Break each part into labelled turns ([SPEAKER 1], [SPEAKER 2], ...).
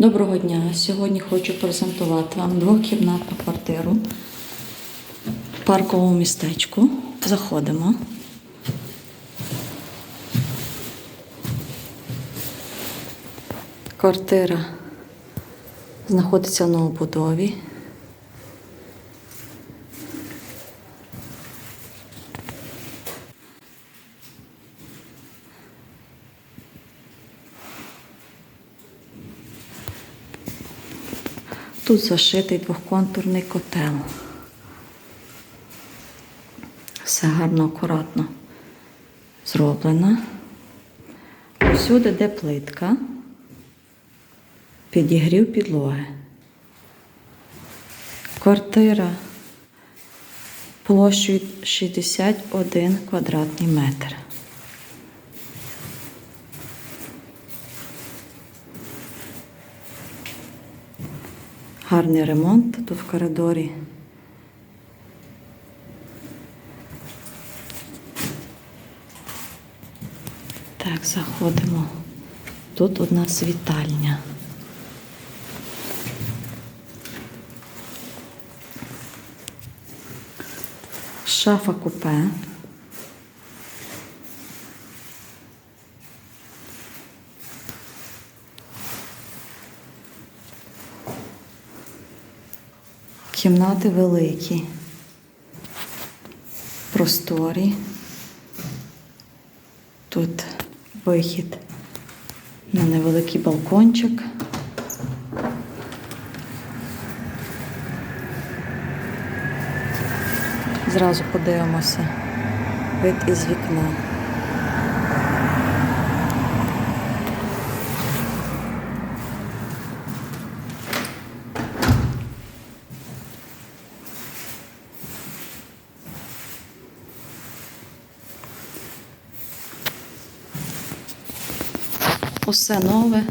[SPEAKER 1] Доброго дня! Сьогодні хочу презентувати вам двокімнатну квартиру в парковому містечку. Заходимо. Квартира знаходиться в новобудові. Тут зашитий двохконтурний котел. Все гарно, акуратно зроблено. Усюди де плитка, підігрів підлоги. Квартира площею 61 квадратний метр. Гарний ремонт тут в коридорі. Так, заходимо. Тут у нас вітальня. Шафа купе. Кімнати великі, просторі. Тут вихід на невеликий балкончик. Зразу подивимося вид із вікна. Усе нове.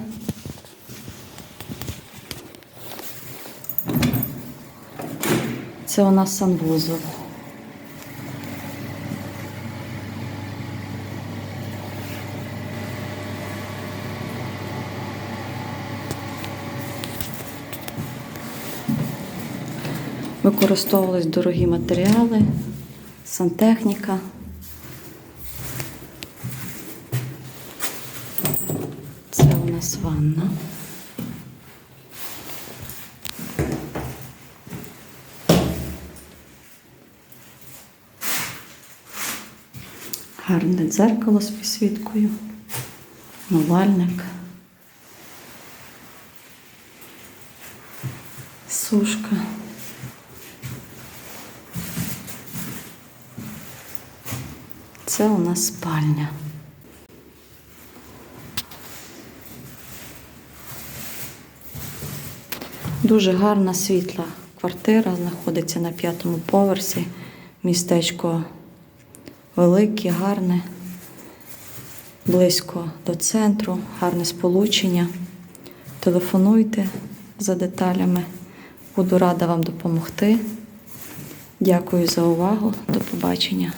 [SPEAKER 1] Це у нас санвузол. Використовувались дорогі матеріали, сантехніка. Це у нас ванна. Гарне дзеркало з підсвіткою, навальник, сушка. Це у нас спальня. Дуже гарна світла квартира, знаходиться на п'ятому поверсі. Містечко велике, гарне, близько до центру, гарне сполучення. Телефонуйте за деталями. Буду рада вам допомогти. Дякую за увагу. До побачення.